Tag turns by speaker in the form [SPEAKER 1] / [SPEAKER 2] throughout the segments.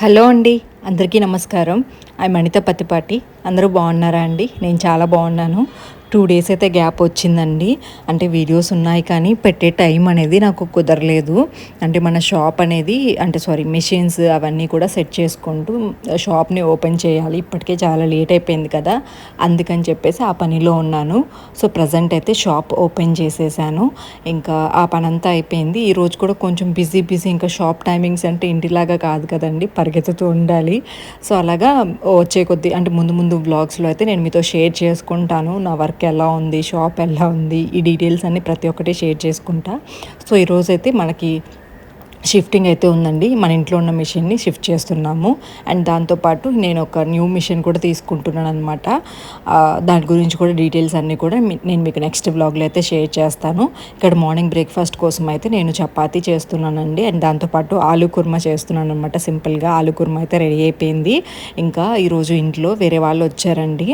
[SPEAKER 1] Hello అండి అందరికీ నమస్కారం. ఐ మణిత పత్తిపాటి. అందరూ బాగున్నారా అండి? నేను చాలా బాగున్నాను. టూ డేస్ అయితే గ్యాప్ వచ్చిందండి. అంటే వీడియోస్ ఉన్నాయి కానీ పెట్టే టైం అనేది నాకు కుదరలేదు. అంటే మన షాప్ అనేది అంటే సారీ మెషిన్స్ అవన్నీ కూడా సెట్ చేసుకుంటూ షాప్ని ఓపెన్ చేయాలి. ఇప్పటికే చాలా లేట్ అయిపోయింది కదా. అందుకని చెప్పేసి ఆ పనిలో ఉన్నాను. సో ప్రజెంట్ అయితే షాప్ ఓపెన్ చేసేసాను. ఇంకా ఆ పని అంతా అయిపోయింది ఈరోజు కూడా కొంచెం బిజీ బిజీ ఇంకా షాప్ టైమింగ్స్ అంటే ఇంటిలాగా కాదు కదండి. పరిగెత్తుతూ ఉండాలి. సో అలాగా వచ్చే కొద్ది అంటే ముందు ముందు వ్లాగ్స్లో అయితే నేను మీతో షేర్ చేసుకుంటాను. నా వర్క్ ఎలా ఉంది షాప్ ఎలా ఉంది ఈ డీటెయిల్స్ అన్నీ ప్రతి ఒక్కటి షేర్ చేసుకుంటా. సో ఈరోజైతే మనకి షిఫ్టింగ్ అయితే ఉందండి. మన ఇంట్లో ఉన్న మిషన్ని షిఫ్ట్ చేస్తున్నాము. అండ్ దాంతోపాటు నేను ఒక న్యూ మిషన్ కూడా తీసుకుంటున్నాను అనమాట దాని గురించి కూడా డీటెయిల్స్ అన్నీ కూడా నేను మీకు నెక్స్ట్ బ్లాగ్లో అయితే షేర్ చేస్తాను. ఇక్కడ మార్నింగ్ బ్రేక్ఫాస్ట్ కోసం అయితే నేను చపాతీ చేస్తున్నానండి. అండ్ దాంతోపాటు ఆలు కుర్మా చేస్తున్నాను అనమాట సింపుల్గా ఆలు కుర్మా అయితే రెడీ అయిపోయింది. ఇంకా ఈరోజు ఇంట్లో వేరే వాళ్ళు వచ్చారండి.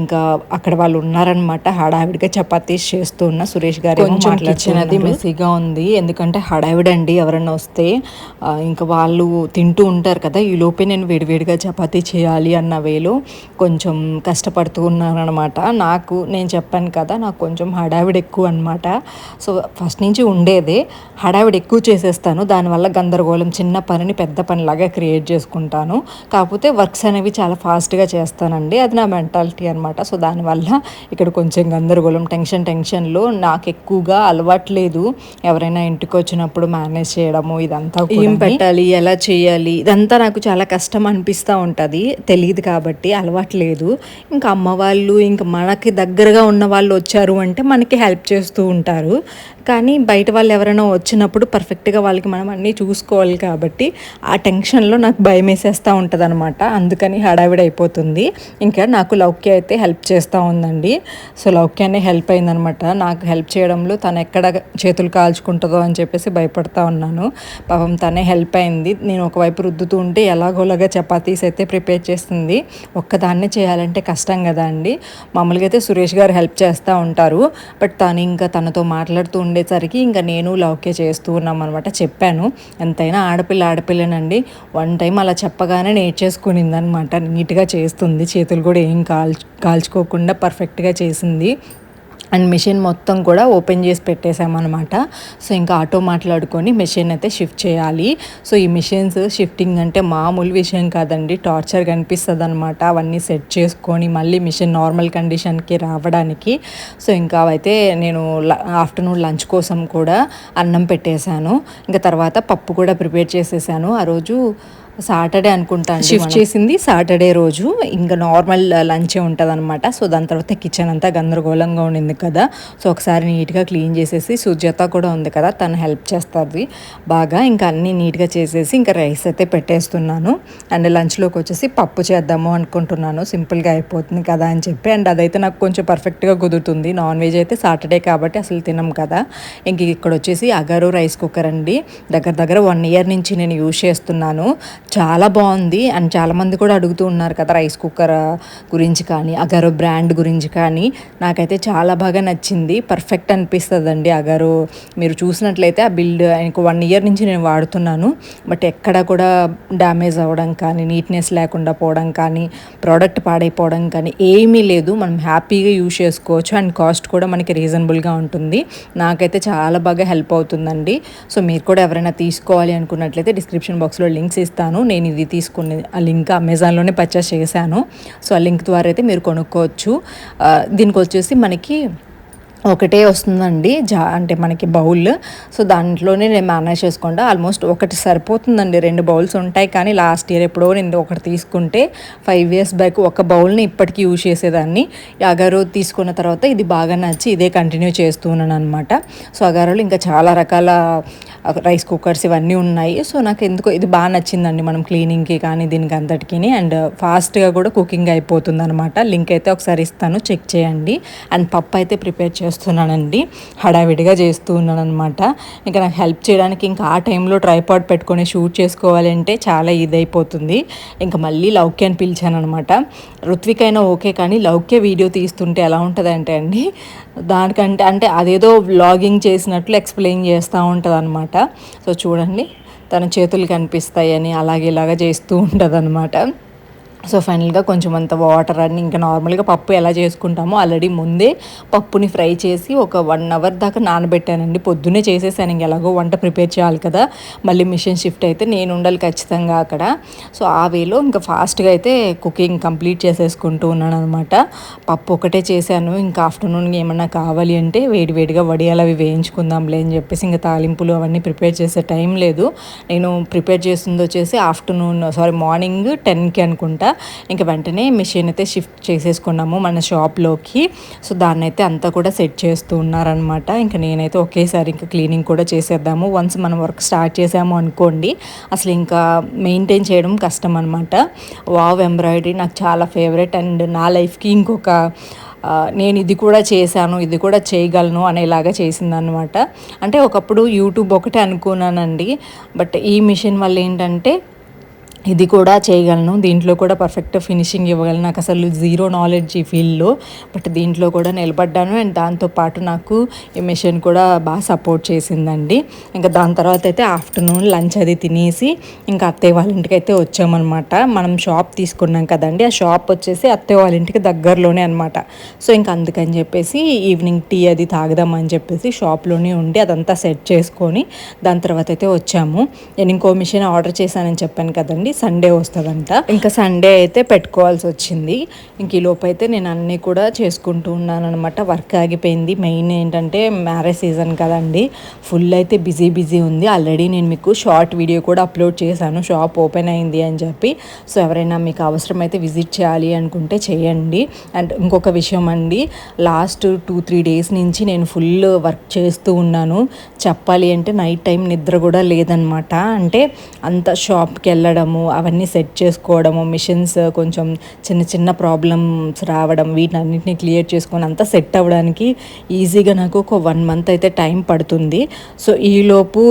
[SPEAKER 1] ఇంకా అక్కడ వాళ్ళు ఉన్నారనమాట హడావిడిగా చపాతీస్ చేస్తూ ఉన్న సురేష్ గారు కొంచెం మెస్సీగా ఉంది. ఎందుకంటే హడావిడి అండి ఎవరన్నా వస్తే ఇంకా వాళ్ళు తింటూ ఉంటారు కదా ఈ లోపే నేను వేడివేడిగా చపాతీ చేయాలి అన్న వేలో కొంచెం కష్టపడుతూ ఉన్నానమాట నాకు నేను చెప్పాను కదా నాకు కొంచెం హడావిడి ఎక్కువ అనమాట సో ఫస్ట్ నుంచి ఉండేదే హడావిడి ఎక్కువ చేసేస్తాను. దానివల్ల గందరగోళం చిన్న పనిని పెద్ద పనిలాగా క్రియేట్ చేసుకుంటాను. కాకపోతే వర్క్స్ అనేవి చాలా ఫాస్ట్గా చేస్తానండి. అది నా మెంటాలిటీ అనమాట సో దానివల్ల ఇక్కడ కొంచెం గందరగోళం టెన్షన్ టెన్షన్లో నాకు ఎక్కువగా అలవాట్లేదు ఎవరైనా ఇంటికి వచ్చినప్పుడు మేనేజ్ చేయడము ఇదంతా ఏం పెట్టాలి? ఎలా చేయాలి? ఇదంతా నాకు చాలా కష్టం అనిపిస్తూ ఉంటుంది. తెలియదు కాబట్టి అలవాట్లేదు ఇంకా అమ్మ వాళ్ళు ఇంకా మనకి దగ్గరగా ఉన్న వాళ్ళు వచ్చారు అంటే మనకి హెల్ప్ చేస్తూ ఉంటారు. కానీ బయట వాళ్ళు ఎవరైనా వచ్చినప్పుడు పర్ఫెక్ట్గా వాళ్ళకి మనం అన్నీ చూసుకోవాలి కాబట్టి ఆ టెన్షన్లో నాకు భయం వేసేస్తూ ఉంటుంది అనమాట అందుకని హడావిడి అయిపోతుంది. ఇంకా నాకు లౌక్య అయితే హెల్ప్ చేస్తూ ఉందండి. సో లౌక్యానే హెల్ప్ అయిందనమాట నాకు హెల్ప్ చేయడంలో తను ఎక్కడ చేతులు కాల్చుకుంటుందో అని చెప్పేసి భయపడతా ఉన్నాను. పాపం తనే హెల్ప్ అయింది. నేను ఒకవైపు రుద్దుతూ ఉంటే ఎలాగోలాగా చపాతీస్ అయితే ప్రిపేర్ చేస్తుంది. ఒక్కదాన్నే చేయాలంటే కష్టం కదా అండి. మామూలుగా అయితే సురేష్ గారు హెల్ప్ చేస్తూ ఉంటారు. బట్ తను ఇంకా తనతో మాట్లాడుతూ ఉండేసరికి ఇంకా నేను లౌక్య చేస్తూ ఉన్నాం అనమాట చెప్పాను. ఎంతైనా ఆడపిల్ల ఆడపిల్లనండి. వన్ టైం అలా చెప్పగానే నేర్చేసుకునిందనమాట నీట్గా చేస్తుంది. చేతులు కూడా ఏం కాల్చు కాల్చుకోకుండా పర్ఫెక్ట్గా చేసింది. అండ్ మిషన్ మొత్తం కూడా ఓపెన్ చేసి పెట్టేశామన్నమాట. సో ఇంకా ఆటో మాట్లాడుకొని మిషన్ అయితే షిఫ్ట్ చేయాలి. సో ఈ మిషన్స్ షిఫ్టింగ్ అంటే మామూలు విషయం కాదండి. టార్చర్ కనిపిస్తుంది అనమాట అవన్నీ సెట్ చేసుకొని మళ్ళీ మిషన్ నార్మల్ కండిషన్కి రావడానికి. సో ఇంకా అయితే నేను ఆఫ్టర్నూన్ లంచ్ కోసం కూడా అన్నం పెట్టేశాను. ఇంకా తర్వాత పప్పు కూడా ప్రిపేర్ చేసేసాను. ఆ రోజు సాటర్డే అనుకుంటా షిఫ్ట్ చేసింది సాటర్డే రోజు. ఇంకా నార్మల్ లంచే ఉంటుంది అనమాట సో దాని తర్వాత కిచెన్ అంతా గందరగోళంగా ఉండింది కదా. సో ఒకసారి నీట్గా క్లీన్ చేసేసి సుజాత కూడా ఉంది కదా తను హెల్ప్ చేస్తుంది బాగా. ఇంకా అన్నీ నీట్గా చేసేసి ఇంకా రైస్ అయితే పెట్టేస్తున్నాను. అండ్ లంచ్లోకి వచ్చేసి పప్పు చేద్దాము అనుకుంటున్నాను. సింపుల్గా అయిపోతుంది కదా అని చెప్పి. అండ్ అదైతే నాకు కొంచెం పర్ఫెక్ట్గా కుదురుతుంది. నాన్ వెజ్ అయితే సాటర్డే కాబట్టి అసలు తినం కదా. ఇంక ఇక్కడ వచ్చేసి అగారు రైస్ కుక్కర్ అండి. దగ్గర దగ్గర వన్ ఇయర్ నుంచి నేను యూజ్ చేస్తున్నాను. చాలా బాగుంది. అండ్ చాలామంది కూడా అడుగుతూ ఉన్నారు కదా రైస్ కుక్కర్ గురించి కానీ అగారో బ్రాండ్ గురించి కానీ. నాకైతే చాలా బాగా నచ్చింది. పర్ఫెక్ట్ అనిపిస్తుంది అండి అగారో. మీరు చూసినట్లయితే ఆ బిల్డ్ ఇంకో వన్ ఇయర్ నుంచి నేను వాడుతున్నాను. బట్ ఎక్కడ కూడా డ్యామేజ్ అవ్వడం కానీ నీట్నెస్ లేకుండా పోవడం కానీ ప్రోడక్ట్ పాడైపోవడం కానీ ఏమీ లేదు. మనం హ్యాపీగా యూజ్ చేసుకోవచ్చు. అండ్ కాస్ట్ కూడా మనకి రీజనబుల్గా ఉంటుంది. నాకైతే చాలా బాగా హెల్ప్ అవుతుందండి. సో మీరు కూడా ఎవరైనా తీసుకోవాలి అనుకున్నట్లయితే డిస్క్రిప్షన్ బాక్స్లో లింక్స్ ఇస్తాను. నేను ఇది తీసుకుని ఆ లింక్ అమెజాన్లోనే పర్చేస్ చేశాను. సో ఆ లింక్ ద్వారా అయితే మీరు కొనుక్కోవచ్చు. దీనికి వచ్చేసి మనకి ఒకటే వస్తుందండి జా అంటే మనకి బౌల్. సో దాంట్లోనే నేను మేనేజ్ చేసుకుంటా. ఆల్మోస్ట్ ఒకటి సరిపోతుందండి. రెండు బౌల్స్ ఉంటాయి కానీ లాస్ట్ ఇయర్ ఎప్పుడో నేను ఒకటి తీసుకుంటే ఫైవ్ ఇయర్స్ బ్యాక్ ఒక బౌల్ని ఇప్పటికీ యూజ్ చేసేదాన్ని. అగారో తీసుకున్న తర్వాత ఇది బాగా నచ్చి ఇదే కంటిన్యూ చేస్తున్నాను అనమాట సో అగారోలో ఇంకా చాలా రకాల రైస్ కుక్కర్స్ ఇవన్నీ ఉన్నాయి. సో నాకు ఎందుకో ఇది బాగా నచ్చిందండి మనం క్లీనింగ్కి కానీ దీనికి అంతటికి అండ్ ఫాస్ట్గా కూడా కుకింగ్ అయిపోతుంది అనమాట లింక్ అయితే ఒకసారి ఇస్తాను. చెక్ చేయండి. అండ్ పప్పు అయితే ప్రిపేర్ చేస్తున్నానండి. హడావిడిగా చేస్తూ ఉన్నాను అనమాట ఇంకా నాకు హెల్ప్ చేయడానికి ఇంకా ఆ టైంలో ట్రైపాడ్ పెట్టుకొని షూట్ చేసుకోవాలంటే చాలా ఇదైపోతుంది. ఇంకా మళ్ళీ లౌక్య అని పిలిచాను అనమాట ఓకే కానీ లౌక్య వీడియో తీస్తుంటే ఎలా ఉంటుందంటే అండి దానికంటే అంటే అదేదో వ్లాగింగ్ చేసినట్లు ఎక్స్ప్లెయిన్ చేస్తూ ఉంటుంది అనమాట సో చూడండి తన చేతులు కనిపిస్తాయని అలాగే ఇలాగ చేస్తూ ఉంటుంది సో ఫైనల్గా కొంచెం అంత వాటర్ అని ఇంకా నార్మల్గా పప్పు ఎలా చేసుకుంటామో ఆల్రెడీ ముందే పప్పుని ఫ్రై చేసి ఒక వన్ అవర్ దాకా నానబెట్టానండి. పొద్దున్నే చేసేసాను ఇంక ఎలాగో వంట ప్రిపేర్ చేయాలి కదా. మళ్ళీ మిషన్ షిఫ్ట్ అయితే నేను ఉండాలి ఖచ్చితంగా అక్కడ. సో ఆ వేలో ఇంకా ఫాస్ట్గా అయితే కుకింగ్ కంప్లీట్ చేసేసుకుంటూ ఉన్నాను అనమాట పప్పు ఒకటే చేశాను ఇంకా ఆఫ్టర్నూన్ ఏమన్నా కావాలి అంటే వేడి వేడిగా వడియాలు అవి వేయించుకుందాంలే అని చెప్పేసి ఇంకా తాలింపులు అవన్నీ ప్రిపేర్ చేసే టైం లేదు. నేను ప్రిపేర్ చేస్తుంది వచ్చేసి ఆఫ్టర్నూన్ సారీ మార్నింగ్ టెన్కి అనుకుంటా. ఇంకా వెంటనే మిషన్ అయితే షిఫ్ట్ చేసేసుకున్నాము మన షాప్లోకి సో దాన్ని అయితే అంతా కూడా సెట్ చేస్తూ ఉన్నారనమాట ఇంకా నేనైతే ఒకేసారి ఇంకా క్లీనింగ్ కూడా చేసేద్దాము. వన్స్ మనం వర్క్ స్టార్ట్ చేసాము అనుకోండి అసలు ఇంకా మెయింటైన్ చేయడం కష్టం అనమాట వావ్ ఎంబ్రాయిడరీ నాకు చాలా ఫేవరెట్ అండ్ నా లైఫ్కి ఇంకొక నేను ఇది కూడా చేశాను ఇది కూడా చేయగలను అనేలాగా చేసిందనమాట అంటే ఒకప్పుడు యూట్యూబ్ ఒకటే అనుకున్నానండి. బట్ ఈ మిషన్ వల్ల ఏంటంటే ఇది కూడా చేయగలను. దీంట్లో కూడా పర్ఫెక్ట్ ఫినిషింగ్ ఇవ్వగలను. నాకు అసలు జీరో నాలెడ్జ్ ఈ ఫీల్డ్లో బట్ దీంట్లో కూడా నిలబడ్డాను. అండ్ దాంతోపాటు నాకు ఈ మిషన్ కూడా బాగా సపోర్ట్ చేసిందండి. ఇంకా దాని తర్వాత అయితే ఆఫ్టర్నూన్ లంచ్ అది తినేసి ఇంకా అత్తయ్య వాళ్ళ ఇంటికి అయితే వచ్చామన్నమాట. మనం షాప్ తీసుకున్నాం కదండి. ఆ షాప్ వచ్చేసి అత్తయ్య వాళ్ళ ఇంటికి దగ్గరలోనే అనమాట సో ఇంకా అందుకని చెప్పేసి ఈవినింగ్ టీ అది తాగదామని చెప్పేసి షాప్లోనే ఉండి అదంతా సెట్ చేసుకొని దాని తర్వాత అయితే వచ్చాము. నేను ఇంకో మిషన్ ఆర్డర్ చేశానని చెప్పాను కదండి. నుండి సండే వస్తుందంట. ఇంకా సండే అయితే పెట్టుకోవాల్సి వచ్చింది. ఇంక ఈ లోపు అయితే నేను అన్నీ కూడా చేసుకుంటూ ఉన్నాను అనమాట వర్క్ ఆగిపోయింది. మెయిన్ ఏంటంటే మ్యారేజ్ సీజన్ కదండి. ఫుల్ అయితే బిజీ బిజీ ఉంది. ఆల్రెడీ నేను మీకు షార్ట్ వీడియో కూడా అప్లోడ్ చేశాను. షాప్ ఓపెన్ అయింది అని చెప్పి. సో ఎవరైనా మీకు అవసరమైతే విజిట్ చేయాలి అనుకుంటే చేయండి. అండ్ ఇంకొక విషయం అండి. లాస్ట్ టూ త్రీ డేస్ నుంచి నేను ఫుల్ వర్క్ చేస్తూ ఉన్నాను. చెప్పాలి అంటే నైట్ టైం నిద్ర కూడా లేదనమాట అంటే అంత షాప్కి వెళ్ళడము చేయడము అవన్నీ సెట్ చేసుకోవడము మిషన్స్ కొంచెం చిన్న చిన్న ప్రాబ్లమ్స్ రావడం వీటన్నిటిని క్లియర్ చేసుకొని అంతా సెట్ అవ్వడానికి ఈజీగా నాకు ఒక వన్ మంత్ అయితే టైం పడుతుంది. సో ఈలోపు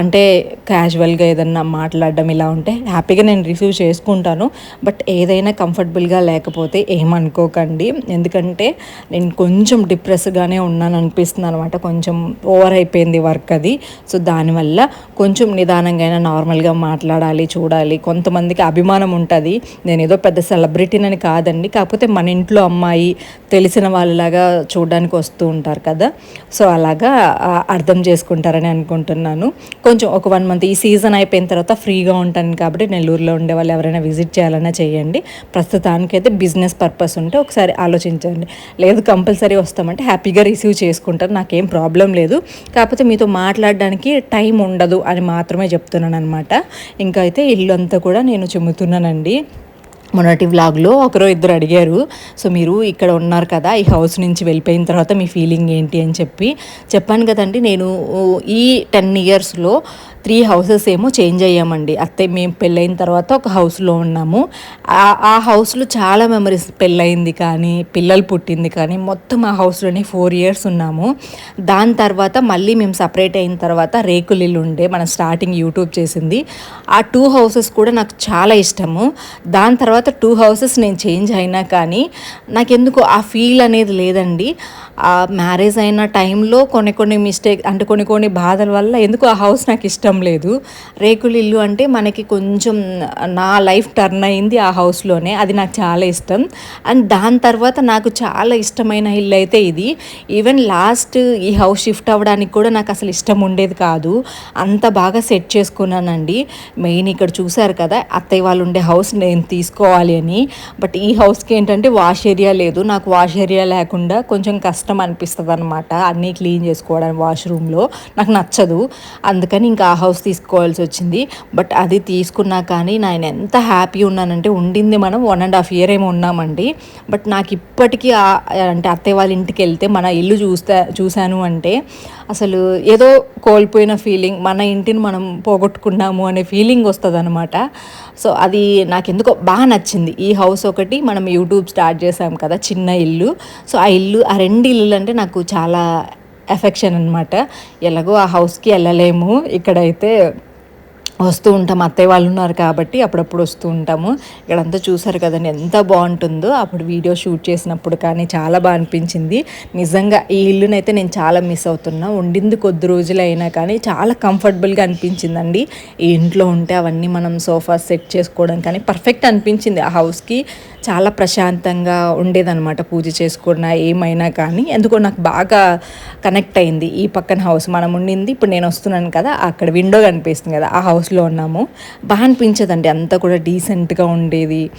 [SPEAKER 1] అంటే క్యాజువల్గా ఏదన్నా మాట్లాడడం ఇలా ఉంటే హ్యాపీగా నేను రిసీవ్ చేసుకుంటాను. బట్ ఏదైనా కంఫర్టబుల్గా లేకపోతే ఏమనుకోకండి. ఎందుకంటే నేను కొంచెం డిప్రెస్గానే ఉన్నాను అనిపిస్తుంది అనమాట కొంచెం ఓవర్ అయిపోయింది వర్క్ అది. సో దానివల్ల కొంచెం నిదానంగా అయినా నార్మల్గా మాట్లాడాలి చూడాలి. కొంతమందికి అభిమానం ఉంటుంది. నేను ఏదో పెద్ద సెలబ్రిటీనని కాదండి. కాకపోతే మన ఇంట్లో అమ్మాయి తెలిసిన వాళ్ళలాగా చూడడానికి వస్తూ ఉంటారు కదా. సో అలాగా అర్థం చేసుకుంటారని అనుకుంటున్నాను. కొంచెం ఒక వన్ మంత్ ఈ సీజన్ అయిపోయిన తర్వాత ఫ్రీగా ఉంటాను కాబట్టి నెల్లూరులో ఉండే వాళ్ళు ఎవరైనా విజిట్ చేయాలన్నా చేయండి. ప్రస్తుతానికైతే బిజినెస్ పర్పస్ ఉంటే ఒకసారి ఆలోచించండి. లేదు కంపల్సరీ వస్తామంటే హ్యాపీగా రిసీవ్ చేసుకుంటారు. నాకేం ప్రాబ్లం లేదు. కాకపోతే మీతో మాట్లాడడానికి టైం ఉండదు అని మాత్రమే చెప్తున్నాను అనమాట ఇంకా అయితే ఇల్లు అంతా కూడా నేను చెమ్ముతున్నానండి. మొన్నటి వ్లాగ్లో ఒకరో ఇద్దరు అడిగారు సో మీరు ఇక్కడ ఉన్నారు కదా ఈ హౌస్ నుంచి వెళ్ళిపోయిన తర్వాత మీ ఫీలింగ్ ఏంటి? అని చెప్పి. చెప్పాను కదండి నేను ఈ టెన్ ఇయర్స్లో త్రీ హౌసెస్ ఏమో చేంజ్ అయ్యామండి. అత్తయ్య మేము పెళ్ళైన తర్వాత ఒక హౌస్లో ఉన్నాము. ఆ హౌస్లో చాలా మెమరీస్ పెళ్ళయింది కానీ పిల్లలు పుట్టింది కానీ మొత్తం ఆ హౌస్లోనే ఫోర్ ఇయర్స్ ఉన్నాము. దాని తర్వాత మళ్ళీ మేము సపరేట్ అయిన తర్వాత రేకులిల్లు ఉండే మనం స్టార్టింగ్ యూట్యూబ్ చేసింది. ఆ టూ హౌసెస్ కూడా నాకు చాలా ఇష్టము. దాని తర్వాత తర్వాత టూ హౌసెస్ నేను చేంజ్ అయినా కానీ నాకెందుకు ఆ ఫీల్ అనేది లేదండి. ఆ మ్యారేజ్ అయిన టైంలో కొన్ని కొన్ని మిస్టేక్ అంటే కొన్ని కొన్ని బాధల వల్ల ఎందుకు ఆ హౌస్ నాకు ఇష్టం లేదు? రేకుల ఇల్లు అంటే మనకి కొంచెం నా లైఫ్ టర్న్ అయింది ఆ హౌస్లోనే. అది నాకు చాలా ఇష్టం. అండ్ దాని తర్వాత నాకు చాలా ఇష్టమైన ఇల్లు అయితే ఇది. ఈవెన్ లాస్ట్ ఈ హౌస్ షిఫ్ట్ అవ్వడానికి కూడా నాకు అసలు ఇష్టం ఉండేది కాదు. అంత బాగా సెట్ చేసుకున్నానండి. మెయిన్ ఇక్కడ చూసారు కదా అత్తయ్య వాళ్ళు ఉండే హౌస్ నేను తీసుకోవాలి అని. బట్ ఈ హౌస్కి ఏంటంటే వాష్ ఏరియా లేదు. నాకు వాష్ ఏరియా లేకుండా కొంచెం కష్టం అనిపిస్తుంది అనమాట అన్నీ క్లీన్ చేసుకోవడానికి వాష్రూమ్లో. నాకు నచ్చదు. అందుకని ఇంకా ఆ హౌస్ తీసుకోవాల్సి వచ్చింది. బట్ అది తీసుకున్నా కానీ నేను ఎంత హ్యాపీ ఉన్నానంటే ఉండింది మనం వన్ అండ్ హాఫ్ ఇయర్ ఏమో ఉన్నామండి. బట్ నాకు ఇప్పటికీ అంటే అత్తయ్య వాళ్ళ ఇంటికి వెళ్తే మన ఇల్లు చూస్తా చూశాను అంటే అసలు ఏదో కోల్పోయిన ఫీలింగ్ మన ఇంటిని మనం పోగొట్టుకున్నాము అనే ఫీలింగ్ వస్తుంది అనమాట సో అది నాకు ఎందుకో బాగా నచ్చింది. ఈ హౌస్ ఒకటి మనం యూట్యూబ్ స్టార్ట్ చేసాం కదా చిన్న ఇల్లు. సో ఆ ఇల్లు ఆ రెండు పిల్లులు అంటే నాకు చాలా ఎఫెక్షన్ అనమాట ఎలాగో ఆ హౌస్కి వెళ్ళలేము. ఇక్కడైతే వస్తూ ఉంటాం. అత్తయ్య వాళ్ళు ఉన్నారు కాబట్టి అప్పుడప్పుడు వస్తూ ఉంటాము. ఇక్కడంతా చూసారు కదండి ఎంత బాగుంటుందో. అప్పుడు వీడియో షూట్ చేసినప్పుడు కానీ చాలా బాగా అనిపించింది. నిజంగా ఈ ఇల్లునైతే నేను చాలా మిస్ అవుతున్నా. ఉండింది కొద్ది రోజులు అయినా కానీ చాలా కంఫర్టబుల్గా అనిపించిందండి. ఈ ఇంట్లో ఉంటే అవన్నీ మనం సోఫా సెట్ చేసుకోవడం కానీ పర్ఫెక్ట్ అనిపించింది. ఆ హౌస్కి చాలా ప్రశాంతంగా ఉండేదన్నమాట పూజ చేసుకున్నా ఏమైనా కానీ. ఎందుకో నాకు బాగా కనెక్ట్ అయింది. ఈ పక్కన హౌస్ మనం ఉండింది. ఇప్పుడు నేను వస్తున్నాను కదా అక్కడ విండో కనిపిస్తుంది కదా ఆ హౌస్ హౌస్లో ఉన్నాము. బాగా అనిపించదండి. అంతా కూడా డీసెంట్గా ఉండేది.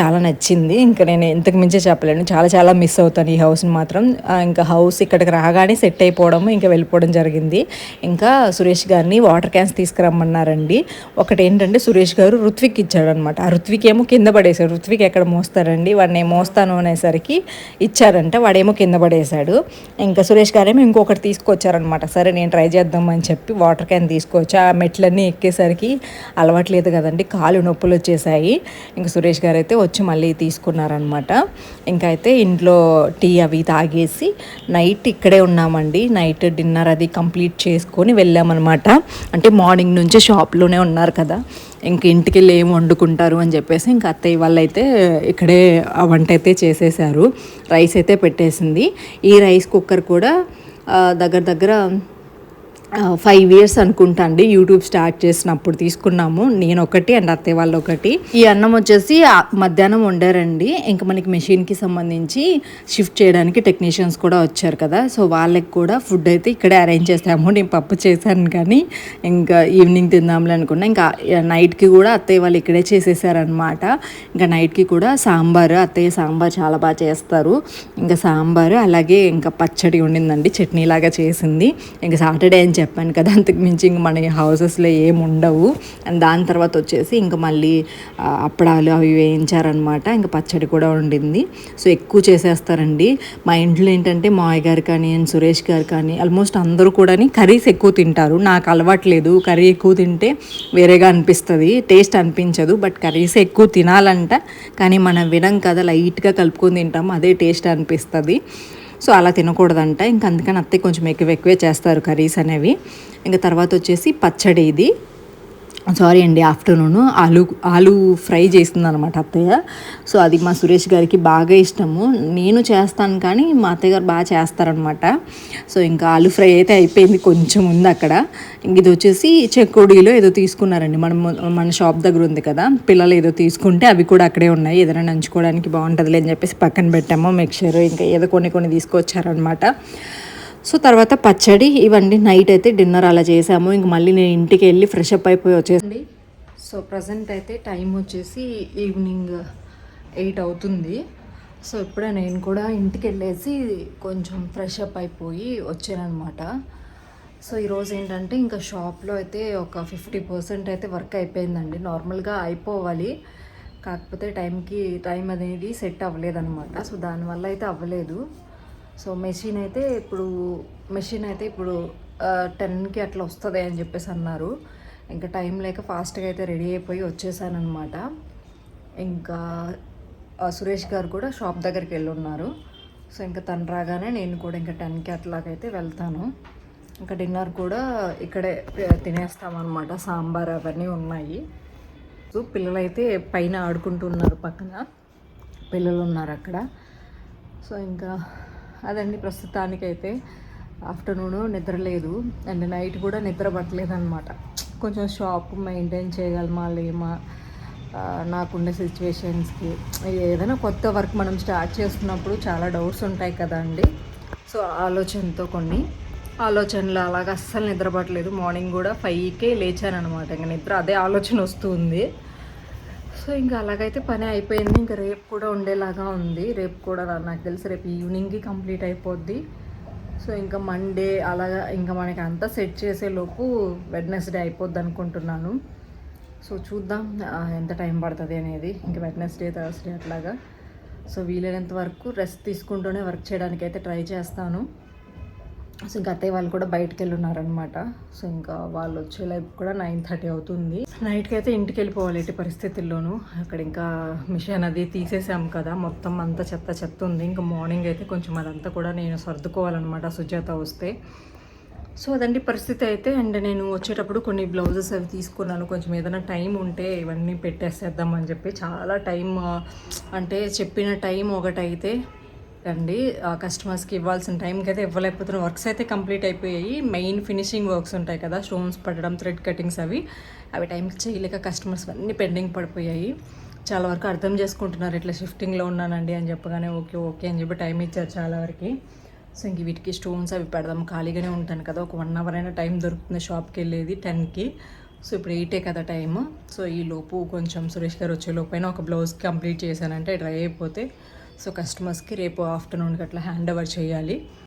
[SPEAKER 1] చాలా నచ్చింది. ఇంకా నేను ఇంతకు మించే చెప్పలేను. చాలా చాలా మిస్ అవుతాను ఈ హౌస్ని మాత్రం. ఇంకా హౌస్ ఇక్కడికి రాగానే సెట్ అయిపోవడం ఇంకా వెళ్ళిపోవడం జరిగింది. ఇంకా సురేష్ గారిని వాటర్ క్యాన్స్ తీసుకురమ్మన్నారండి. ఒకటి ఏంటంటే సురేష్ గారు ఋత్విక్ ఇచ్చాడు అనమాట ఆ ఋత్విక్ ఏమో కింద పడేశాడు. రుత్విక్ ఎక్కడ మోస్తారండి? వాడిని మోస్తాను అనేసరికి ఇచ్చారంట. వాడేమో కింద పడేశాడు. ఇంకా సురేష్ గారేమో ఇంకొకటి తీసుకొచ్చారనమాట సరే నేను ట్రై చేద్దామని చెప్పి వాటర్ క్యాన్ తీసుకొచ్చి. ఆ మెట్లన్నీ ఎక్కేసరికి అలవాట్లేదు కదండి. కాలు నొప్పులు వచ్చేసాయి. ఇంకా సురేష్ గారు అయితే వచ్చి మళ్ళీ తీసుకున్నారనమాట ఇంకా అయితే ఇంట్లో టీ అవి తాగేసి నైట్ ఇక్కడే ఉన్నామండి. నైట్ డిన్నర్ అది కంప్లీట్ చేసుకొని వెళ్ళామన్నమాట. అంటే మార్నింగ్ నుంచి షాప్లోనే ఉన్నారు కదా. ఇంక ఇంటికి వెళ్ళి ఏం వండుకుంటారు అని చెప్పేసి ఇంకా అత్తయ్య వాళ్ళు అయితే ఇక్కడే ఆ వంట అయితే చేసేసారు. రైస్ అయితే పెట్టేసింది. ఈ రైస్ కుక్కర్ కూడా దగ్గర దగ్గర ఫైవ్ ఇయర్స్ అనుకుంటా అండి యూట్యూబ్ స్టార్ట్ చేసినప్పుడు తీసుకున్నాము. నేను ఒకటి అండ్ అత్తయ్య వాళ్ళు ఒకటి. ఈ అన్నం వచ్చేసి మధ్యాహ్నం వండారండి. ఇంకా మనకి మెషిన్కి సంబంధించి షిఫ్ట్ చేయడానికి టెక్నీషియన్స్ కూడా వచ్చారు కదా. సో వాళ్ళకి కూడా ఫుడ్ అయితే ఇక్కడే అరేంజ్ చేస్తాము నేను పప్పు చేశాను కానీ ఇంకా ఈవినింగ్ తిందాంలే అనుకున్నా. ఇంకా నైట్కి కూడా అత్తయ్య వాళ్ళు ఇక్కడే చేసేసారనమాట ఇంకా నైట్కి కూడా సాంబార్ అత్తయ్య సాంబార్ చాలా బాగా చేస్తారు. ఇంకా సాంబార్ అలాగే ఇంకా పచ్చడి ఉండిందండి. చట్నీ లాగా చేసింది. ఇంకా సాటర్డే చెప్పాను కదా అంతకు మించి ఇంక మన హౌసెస్లో ఏమి ఉండవు. అండ్ దాని తర్వాత వచ్చేసి ఇంకా మళ్ళీ అప్పడాలు అవి వేయించారనమాట. ఇంకా పచ్చడి కూడా ఉండింది సో ఎక్కువ చేసేస్తారండి. మా ఇంట్లో ఏంటంటే మావయ్య గారు కానీ అండ్ సురేష్ గారు కానీ ఆల్మోస్ట్ అందరూ కూడా కర్రీస్ ఎక్కువ తింటారు. నాకు అలవాట్లేదు కర్రీ ఎక్కువ తింటే వేరేగా అనిపిస్తుంది టేస్ట్ అనిపించదు. బట్ కర్రీస్ ఎక్కువ తినాలంట. కానీ మనం వినం కదా లైట్గా కలుపుకొని తింటాం అదే టేస్ట్ అనిపిస్తుంది. సో అలా తినకూడదంట. ఇంకా అందుకని అత్తయ్య కొంచెం ఎక్కువ ఎక్కువే చేస్తారు కర్రీస్ అనేవి. ఇంకా తర్వాత వచ్చేసి పచ్చడి ఇది. సారీ అండి ఆఫ్టర్నూన్. ఆలు ఆలు ఫ్రై చేస్తుంది అనమాట అత్తయ్య. సో అది మా సురేష్ గారికి బాగా ఇష్టము. నేను చేస్తాను కానీ మా అత్తయ్య గారు బాగా చేస్తారనమాట. సో ఇంకా ఆలు ఫ్రై అయితే అయిపోయింది కొంచెం ఉంది అక్కడ. ఇంక ఇది వచ్చేసి చెకోడీలో ఏదో తీసుకున్నారండి. మనం మన షాప్ దగ్గర ఉంది కదా. పిల్లలు ఏదో తీసుకుంటే అవి కూడా అక్కడే ఉన్నాయి. ఏదైనా నంచుకోవడానికి బాగుంటుంది అని చెప్పేసి పక్కన పెట్టాము. మిక్చర్ ఇంకా ఏదో కొన్ని కొన్ని తీసుకొచ్చారనమాట. సో తర్వాత పచ్చడి ఇవన్నీ నైట్ అయితే డిన్నర్ అలా చేసాము. ఇంక మళ్ళీ నేను ఇంటికి వెళ్ళి ఫ్రెష్ అప్ అయిపోయి వచ్చేసండి సో ప్రజెంట్ అయితే టైం వచ్చేసి ఈవినింగ్ ఎయిట్ అవుతుంది. సో ఇప్పుడే నేను కూడా ఇంటికి వెళ్ళేసి కొంచెం ఫ్రెష్ అప్ అయిపోయి వచ్చానమాట సో ఈరోజు ఏంటంటే ఇంకా షాప్లో అయితే ఒక ఫిఫ్టీ పర్సెంట్ అయితే వర్క్ అయిపోయిందండి. నార్మల్గా అయిపోవాలి. కాకపోతే టైంకి టైం అనేది సెట్ అవ్వలేదన్నమాట. సో దానివల్ల అయితే అవ్వలేదు. సో మెషిన్ అయితే ఇప్పుడు మెషిన్ అయితే ఇప్పుడు టెన్కి అట్లా వస్తుంది అని చెప్పేసి అన్నారు. ఇంకా టైం లేక ఫాస్ట్గా అయితే రెడీ అయిపోయి వచ్చేసానమాట ఇంకా సురేష్ గారు కూడా షాప్ దగ్గరికి వెళ్ళి ఉన్నారు సో ఇంకా తను రాగానే నేను కూడా ఇంకా టెన్కి అట్లాగైతే వెళ్తాను. ఇంకా డిన్నర్ కూడా ఇక్కడే తినేస్తామన్నమాట. సాంబార్ అవన్నీ ఉన్నాయి. సో పిల్లలైతే పైన ఆడుకుంటున్నారు పక్కన. పిల్లలు ఉన్నారు అక్కడ. సో ఇంకా అదండి ప్రస్తుతానికైతే. ఆఫ్టర్నూన్ నిద్ర లేదు. అండ్ నైట్ కూడా నిద్ర పట్టలేదు అనమాట కొంచెం షాప్ మెయింటైన్ చేయగలమా లేమా? నాకుండే సిచ్యువేషన్స్కి. ఏదైనా కొత్త వర్క్ మనం స్టార్ట్ చేస్తున్నప్పుడు చాలా డౌట్స్ ఉంటాయి కదా అండి. సో ఆలోచనతో కొన్ని. ఆలోచనలు అలాగ అస్సలు నిద్రపట్టలేదు మార్నింగ్ కూడా ఫైవ్కే లేచాను అనమాట ఇంకా నిద్ర అదే ఆలోచన వస్తుంది. సో ఇంకా అలాగైతే పని అయిపోయింది. ఇంకా రేపు కూడా ఉండేలాగా ఉంది. రేపు కూడా నాకు తెలిసి రేపు ఈవినింగ్కి కంప్లీట్ అయిపోద్ది. సో ఇంకా మండే అలాగా ఇంకా మనకి అంతా సెట్ చేసేలోపు వెడ్నెస్డే అయిపోద్ది అనుకుంటున్నాను. సో చూద్దాం ఎంత టైం పడుతుంది అనేది. ఇంకా వెడ్నెస్డే థర్స్డే అట్లాగా. సో వీలైనంత వరకు రెస్ట్ తీసుకుంటూనే వర్క్ చేయడానికి అయితే ట్రై చేస్తాను. సో ఇంకా అత్తయ్య వాళ్ళు కూడా బయటకు వెళ్ళున్నారనమాట సో ఇంకా వాళ్ళు వచ్చేలోపు కూడా నైన్ థర్టీ అవుతుంది. నైట్కి అయితే ఇంటికి వెళ్ళిపోవాలి ఎట్టి పరిస్థితుల్లోనూ. అక్కడ ఇంకా మిషన్ అది తీసేసాం కదా మొత్తం అంతా చెత్త చెత్త ఉంది. ఇంకా మార్నింగ్ అయితే కొంచెం అదంతా కూడా నేను సర్దుకోవాలన్నమాట సుజాత వస్తే. సో అదండి పరిస్థితి అయితే. అండ్ నేను వచ్చేటప్పుడు కొన్ని బ్లౌజెస్ అవి తీసుకున్నాను. కొంచెం ఏదైనా టైం ఉంటే ఇవన్నీ పెట్టేసేద్దాం అని చెప్పి. చాలా టైం అంటే చెప్పిన టైం ఒకటైతే అండి. ఆ కస్టమర్స్కి ఇవ్వాల్సిన టైంకి అయితే ఇవ్వలేకపోతున్న. వర్క్స్ అయితే కంప్లీట్ అయిపోయాయి. మెయిన్ ఫినిషింగ్ వర్క్స్ ఉంటాయి కదా స్టోన్స్ పట్టడం థ్రెడ్ కటింగ్స్ అవి. అవి టైంకి చేయలేక కస్టమర్స్ అన్నీ పెండింగ్ పడిపోయాయి. చాలా వరకు అర్థం చేసుకుంటున్నారు ఇట్లా షిఫ్టింగ్లో ఉన్నానండి అని చెప్పగానే ఓకే ఓకే అని చెప్పి టైం ఇచ్చారు చాలా వరకు. సో ఇంక వీటికి స్టోన్స్ అవి పెడదాం. ఖాళీగానే ఉంటాను కదా ఒక వన్ అవర్ అయినా టైం దొరుకుతుంది షాప్కి వెళ్ళేది టెన్కి. సో ఇప్పుడు ఎయిటే కదా టైం సో ఈ లోపు కొంచెం సురేష్ గారు వచ్చే లోపైన ఒక బ్లౌజ్ కంప్లీట్ చేశానంటే డ్రై అయిపోతే సో కస్టమర్స్కి రేపు ఆఫ్టర్నూన్కి అట్లా హ్యాండ్ ఓవర్ చేయాలి.